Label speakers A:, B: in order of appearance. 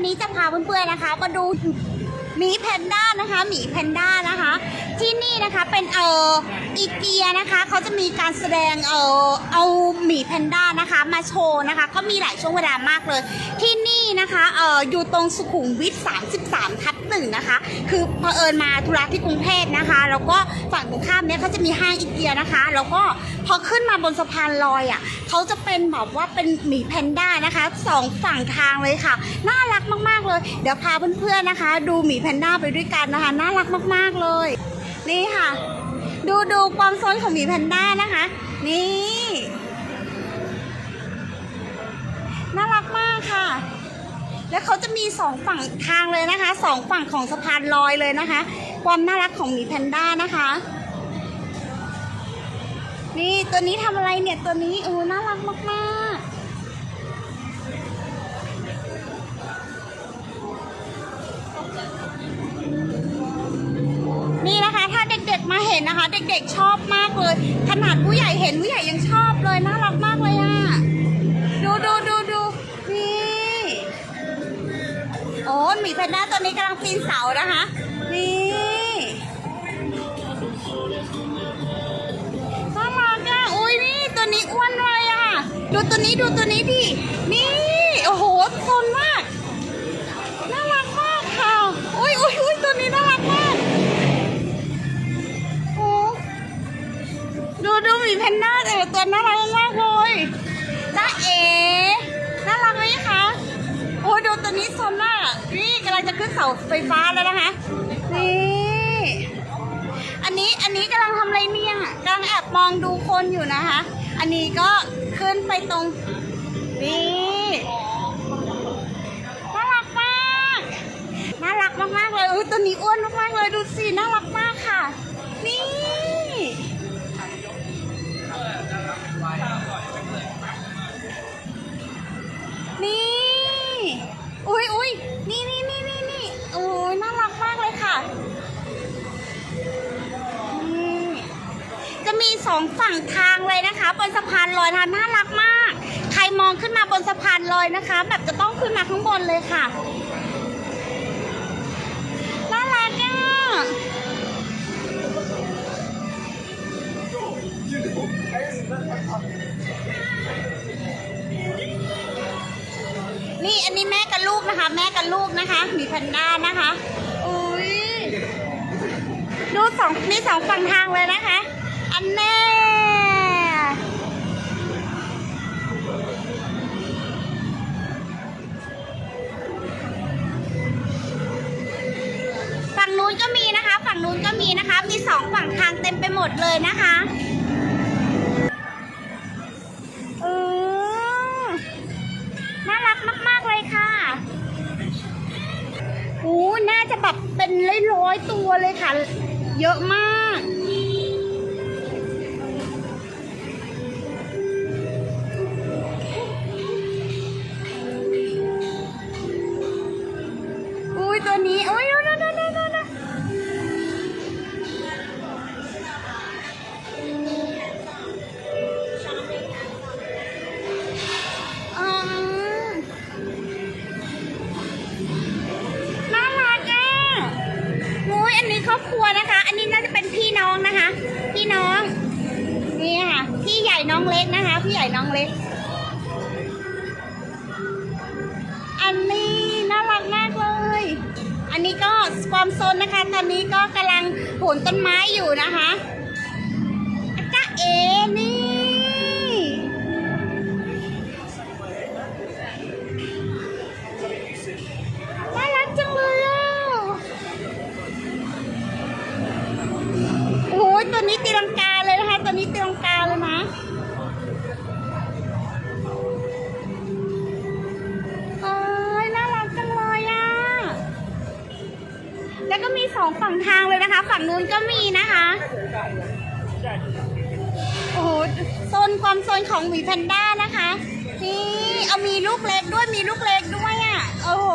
A: วันนี้จะพาเพื่อนๆนะคะมาดูหมีแพนด้านะคะหมีแพนด้านะคะ ที่นี่นะคะเป็นเอออีเกียนะคะเขาจะมีการแสดงเออเอาหมีแพนด้านะคะ มาโชว์นะคะ ก็มีหลายช่วงเวลามากเลยที่นี่ นะคะเอ่ออยู่ตรงสุขุมวิท 33 ทับหนึ่งนะคะ คือเผอิญมาธุระที่กรุงเทพนะคะ แล้วก็ฝั่งตรงข้ามเนี่ยเขาจะมีห้างอีเกียนะคะ แล้วก็พอขึ้นมาบนสะพานลอยอะเขาจะเป็นแบบว่าเป็นหมีแพนด้านะคะสองฝั่งทางเลยค่ะ น่ารักมากๆเลย เดี๋ยวพาเพื่อนๆนะคะ ดูหมีแพนด้าไปด้วยกันนะคะ น่ารักมากๆเลย นี่ค่ะ ดูดูความซนของหมีแพนด้านะคะ นี่น่ารักมากค่ะ แล้วเขาจะมีสองฝั่งทางเลยนะคะสองฝั่งของสะพานลอยเลยนะคะ ความน่ารักของหมีแพนด้านะคะ นี่ตัวนี้ทำอะไรเนี่ยตัวนี้โอ้น่ารักมากๆนี่นะคะถ้าเด็กๆมาเห็นนะคะ เด็กๆชอบมากเลย ขนาดผู้ใหญ่เห็นผู้ใหญ่ยังชอบเลยน่ารัก หมีแพนด้าตัวนี้กำลังปีนเสานะคะ นี่น่ารักอะอุ้ยนี่ตัวนี้อ้วนเลยอะ ดูตัวนี้ดูตัวนี้ดินี่าไฟฟ้าแล้วนะคะ นี่ อันนี้อันนี้กำลังทำอะไรเนี่ยกำลังแอบมองดูคนอยู่นะคะ อันนี้ก็ขึ้นไปตรง นี่น่ารักมาก น่ารักมากๆเลยอุ้ยตัวนี้อ้วนมากๆเลยดูสิน่ารัก สองฝั่งทางเลยนะคะ บนสะพานลอยนะคะน่ารักมาก ใครมองขึ้นมาบนสะพานลอยนะคะ แบบจะต้องขึ้นมาข้างบนเลยค่ะน่ารักอะนี่อันนี้แม่กับลูกนะคะ แม่กับลูกนะคะ มีแพนด้านะคะ อุ้ยดูสองมีสองฝั่งทางเลยนะคะันแน่ฝั่งนู้นก็มีนะคะ ฝั่งนู้นก็มีนะคะ มีสองฝั่งทางเต็มไปหมดเลยนะคะเออน่ารักมาก ๆ เลยค่ะโอ้น่าจะแบบเป็นร้อยๆตัวเลยค่ะ เยอะมาก ตัวนี้โอุ้ยดูดูดูดูดูดูอืมน่ารักอะอุ้ยอันนี้ครอบครัวนะคะ อันนี้น่าจะเป็นพี่น้องนะคะ พี่น้องนี่ค่ะพี่ใหญ่น้องเล็กนะคะ พี่ใหญ่น้องเล็ก อันนี้ นต้นไม้อยู่นะคะ แล้วก็มีสองฝั่งทางเลยนะคะ ฝั่งนู้นก็มีนะคะ โอ้โหโซนความโซนของหมีแพนด้านะคะ นี่เอามีลูกเล็กด้วยมีลูกเล็กด้วยอะ โอ้โห